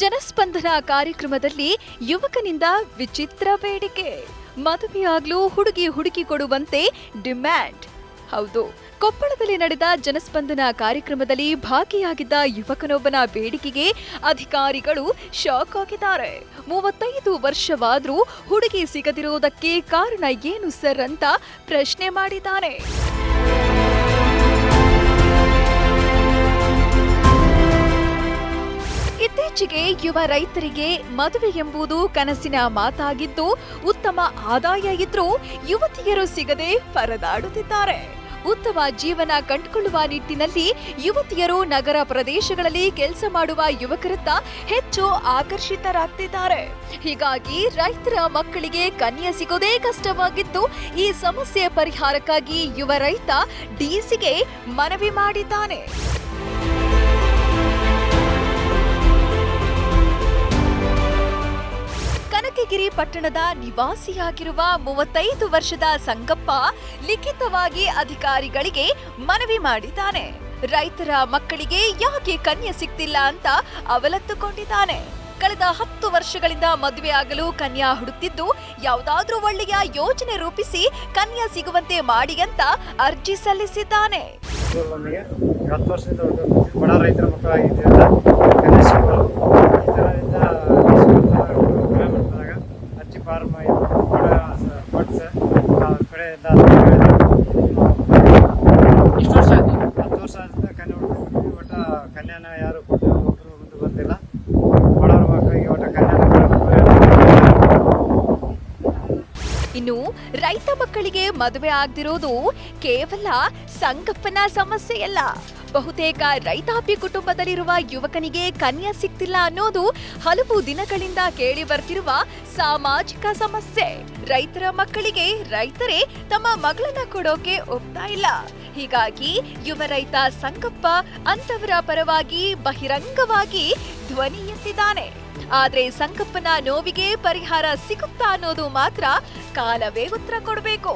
ಜನಸ್ಪಂದನ ಕಾರ್ಯಕ್ರಮದಲ್ಲಿ ಯುವಕನಿಂದ ವಿಚಿತ್ರ ಬೇಡಿಕೆ. ಮದುವೆಯಾಗ್ಲೂ ಹುಡುಗಿ ಹುಡುಕಿ ಕೊಡುವಂತೆ ಡಿಮ್ಯಾಂಡ್. ಹೌದು, ಕೊಪ್ಪಳದಲ್ಲಿ ನಡೆದ ಜನಸ್ಪಂದನ ಕಾರ್ಯಕ್ರಮದಲ್ಲಿ ಭಾಗಿಯಾಗಿದ್ದ ಯುವಕನೊಬ್ಬನ ಬೇಡಿಕೆಗೆ ಅಧಿಕಾರಿಗಳು ಶಾಕ್ ಆಗಿದ್ದಾರೆ. ಮೂವತ್ತೈದು ವರ್ಷವಾದರೂ ಹುಡುಗಿ ಸಿಗದಿರುವುದಕ್ಕೆ ಕಾರಣ ಏನು ಸರ್ ಅಂತ ಪ್ರಶ್ನೆ ಮಾಡಿದ್ದಾನೆ. ಇತ್ತೀಚೆಗೆ ಯುವ ರೈತರಿಗೆ ಮದುವೆ ಎಂಬುದು ಕನಸಿನ ಮಾತಾಗಿದ್ದು, ಉತ್ತಮ ಆದಾಯ ಇದ್ರೂ ಯುವತಿಯರು ಸಿಗದೆ ಪರದಾಡುತ್ತಿದ್ದಾರೆ. ಉತ್ತಮ ಜೀವನ ಕಂಡುಕೊಳ್ಳುವ ನಿಟ್ಟಿನಲ್ಲಿ ಯುವತಿಯರು ನಗರ ಪ್ರದೇಶಗಳಲ್ಲಿ ಕೆಲಸ ಮಾಡುವ ಯುವಕರತ್ತ ಹೆಚ್ಚು ಆಕರ್ಷಿತರಾಗ್ತಿದ್ದಾರೆ. ಹೀಗಾಗಿ ರೈತರ ಮಕ್ಕಳಿಗೆ ಕನ್ಯೆ ಸಿಗೋದೇ ಕಷ್ಟವಾಗಿದ್ದು, ಈ ಸಮಸ್ಯೆ ಪರಿಹಾರಕ್ಕಾಗಿ ಯುವ ರೈತ ಡಿಸಿಗೆ ಮನವಿ ಮಾಡಿದ್ದಾನೆ. ಕನಕಗಿರಿ ಪಟ್ಟಣದ ನಿವಾಸಿಯಾಗಿರುವ ಮೂವತ್ತೈದು ವರ್ಷದ ಸಂಗಪ್ಪ ಲಿಖಿತವಾಗಿ ಅಧಿಕಾರಿಗಳಿಗೆ ಮನವಿ ಮಾಡಿದ್ದಾನೆ. ರೈತರ ಮಕ್ಕಳಿಗೆ ಯಾಕೆ ಕನ್ಯೆ ಸಿಗ್ತಿಲ್ಲ ಅಂತ ಅವಲತ್ತುಕೊಂಡಿದ್ದಾನೆ. ಕಳೆದ ಹತ್ತು ವರ್ಷಗಳಿಂದ ಮದುವೆ ಆಗಲು ಕನ್ಯಾ ಹುಡುಕ್ತಿದ್ದು ಯಾವುದಾದ್ರೂ ಒಳ್ಳೆಯ ಯೋಜನೆ ರೂಪಿಸಿ ಕನ್ಯಾ ಸಿಗುವಂತೆ ಮಾಡಿ ಅಂತ ಅರ್ಜಿ ಸಲ್ಲಿಸಿದ್ದಾನೆ. ಬಡ ರೈತರ ಮಕ್ಕಳಾಗಿದ್ದೀವಲ್ಲ ಅವ್ರ ಇನ್ನು ರೈತ ಮಕ್ಕಳಿಗೆ ಮದುವೆ ಆಗದಿರೋದು ಕೇವಲ ಸಂಕಪ್ಪನ ಸಮಸ್ಯೆಯಲ್ಲ. ಬಹುತೇಕ ರೈತಾಪಿ ಕುಟುಂಬದಲ್ಲಿರುವ ಯುವಕನಿಗೆ ಕನ್ಯಾ ಸಿಗ್ತಿಲ್ಲ ಅನ್ನೋದು ಹಲವು ದಿನಗಳಿಂದ ಕೇಳಿ ಬರ್ತಿರುವ ಸಾಮಾಜಿಕ ಸಮಸ್ಯೆ. ರೈತರ ಮಕ್ಕಳಿಗೆ ರೈತರೇ ತಮ್ಮ ಮಗಳನ್ನ ಕೊಡೋಕೆ ಒಪ್ತಾ ಇಲ್ಲ. ಹೀಗಾಗಿ ಯುವ ರೈತ ಸಂಕಪ್ಪ ಅಂತವರ ಪರವಾಗಿ ಬಹಿರಂಗವಾಗಿ ಧ್ವನಿ ಎತ್ತಿದ್ದಾನೆ ಆದರೆ ಸಂಕಪ್ಪನ ನೋವಿಗೆ ಪರಿಹಾರ ಸಿಗುತ್ತಾ ಅನ್ನೋದು ಮಾತ್ರ ಕಾಲವೇ ಉತ್ತರ ಕೊಡಬೇಕು.